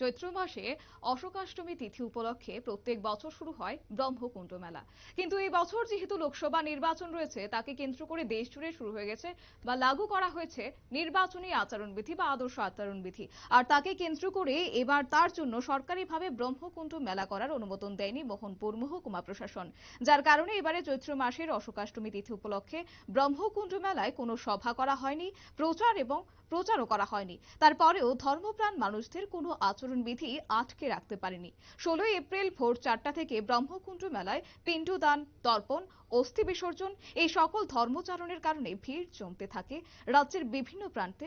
চৈত্র মাসে অশোকাষ্টমী তিথি উপলক্ষে প্রত্যেক বছর শুরু হয় ব্রহ্মকুণ্ড মেলা। কিন্তু এই বছর যেহেতু লোকসভা নির্বাচন রয়েছে, তাকে কেন্দ্র করে দেশ জুড়ে শুরু হয়ে গেছে বা লাগু করা হয়েছে নির্বাচনী আচরণবিধি বা আদর্শ আচরণবিধি। আর তাকে কেন্দ্র করে এবার তার জন্য সরকারিভাবে ব্রহ্মকুণ্ড মেলা করার অনুমোদন দেয়নি মোহনপুর মহকুমা প্রশাসন। যার কারণে এবারে চৈত্র মাসের অশোকাষ্টমী তিথি উপলক্ষে ব্রহ্মকুণ্ড মেলায় কোনো সভা করা হয়নি, প্রচার এবং প্রচারও করা হয়নি। তারপরেও ধর্মপ্রাণ মানুষদের কোনো আচরণবিধি আটকে রাখতে পারেনি। ষোলোই এপ্রিল ভোর চারটা থেকে ব্রহ্মকুণ্ড মেলায় পিণ্ডদান তর্পণ, অস্থি বিসর্জন এই সকল ধর্মচারণের কারণে ভিড় জমতে থাকে রাজ্যের বিভিন্ন প্রান্তে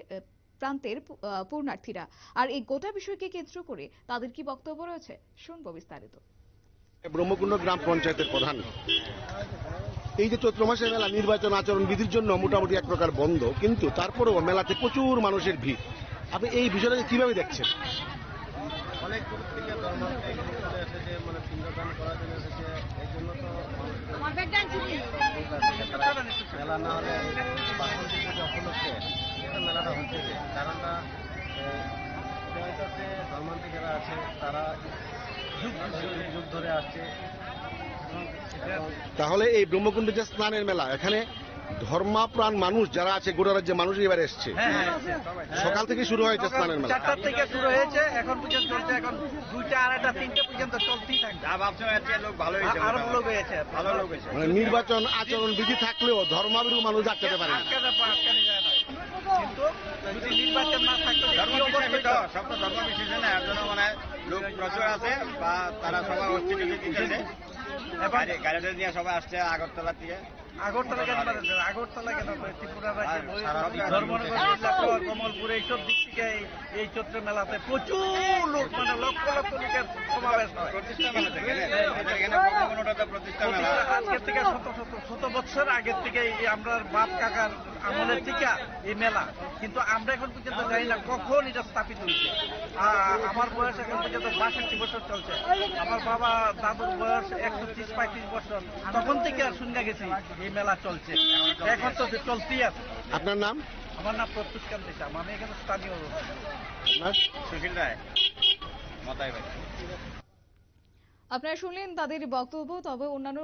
প্রান্তের পূর্ণার্থীরা। আর এই গোটা বিষয়কে কেন্দ্র করে তাদের কি বক্তব্য রয়েছে? শুনব বিস্তারিত। ব্রহ্মকুণ্ড গ্রাম পঞ্চায়েতের প্রধান। এই যে চৈত্র মাসের মেলা, নির্বাচন আচরণ বিধির জন্য মোটামুটি এক প্রকার বন্ধ, কিন্তু তারপরেও মেলাতে প্রচুর মানুষের ভিড়। আপনি এই বিষয়টাকে কীভাবে দেখছেন? এসেছে মানে করার জন্য এসেছে মেলা না হলে মেলাটা যারা আছে তারা ধরে আসছে তাহলে এই ব্রহ্মকুণ্ড যে স্নানের মেলা, এখানে ধর্মাপ্রাণ মানুষ যারা আছে গোটা রাজ্যে মানুষ এবার এসছে। সকাল থেকে শুরু হয়েছে স্নানের মেলা। চারটার থেকে শুরু হয়েছে এখন পর্যন্ত চলছে এখন দুইটা আড়াইটা তিনটে পর্যন্ত চলতেই থাকবে। লোক ভালো হয়েছে আরও। লোক হয়েছে ভালো লোক হয়েছে। মানে নির্বাচন আচরণ বিধি থাকলেও ধর্মাবিরু মানুষ আটকাতে পারে কিন্তু যদি নির্বাচন না থাকতো? সব তো ধর্ম বিশেষ না এর জন্য মানে লোক প্রচুর আছে বা তারা সবাই অস্তিত্ব দিতেছে। গাড়িটা নিয়ে সবাই আসছে আগরতলা থেকে আগরতলা কেন আগরতলা কেন ত্রিপুরা রাজ্যে আর সারা বই- ধর্মনগর মিদনাপুর, কমলপুর এইসব দিক থেকে এই- চৈত্র মেলাতে প্রচুর লোক মানে লক্ষ লক্ষ লোকের সমাবেশ হয়। প্রতিষ্ঠা আজকের থেকে শত শত শত বছর আগের থেকে এই আমরা বাপ কাকার আমলের টিকা এই মেলা। কিন্তু আমরা এখন পর্যন্ত জানি না কখন এটা স্থাপিত হয়েছে। আমার বয়স এখন পর্যন্ত বাষট্টি বছর চলছে। আমার বাবা দাদুর বয়স একশো ত্রিশ পঁয়ত্রিশ বছর। তখন থেকে আর শুনে গেছি এই মেলা চলছে। এখন তো চলতেই আছে। আপনার নাম? আমার নাম প্রত্যুষ কান্তি শ্যাম আমি এখানে স্থানীয়। সুশীল রায় মতাই ভাই আপনারা শুনলেন তাদের বক্তব্য, তবে অন্যান্য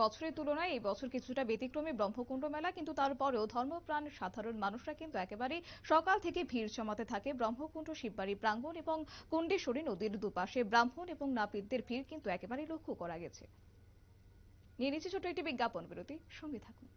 বছরের তুলনায় এই বছর কিছুটা ব্যতিক্রমী ব্রহ্মকুণ্ড মেলা, কিন্তু তারপরেও ধর্মপ্রাণ সাধারণ মানুষরা কিন্তু একেবারে সকাল থেকে ভিড় জমাতে থাকে। ব্রহ্মকুণ্ড, শিববাড়ি, প্রাঙ্গণ এবং কুণ্ডেশ্বরী নদীর দুপাশে ব্রাহ্মণ এবং নাপিতদের ভিড় কিন্তু একেবারে লক্ষ্য করা গেছে। নিয়ে নিচ্ছে ছোট একটি বিজ্ঞাপন বিরতি, সঙ্গে থাকুন।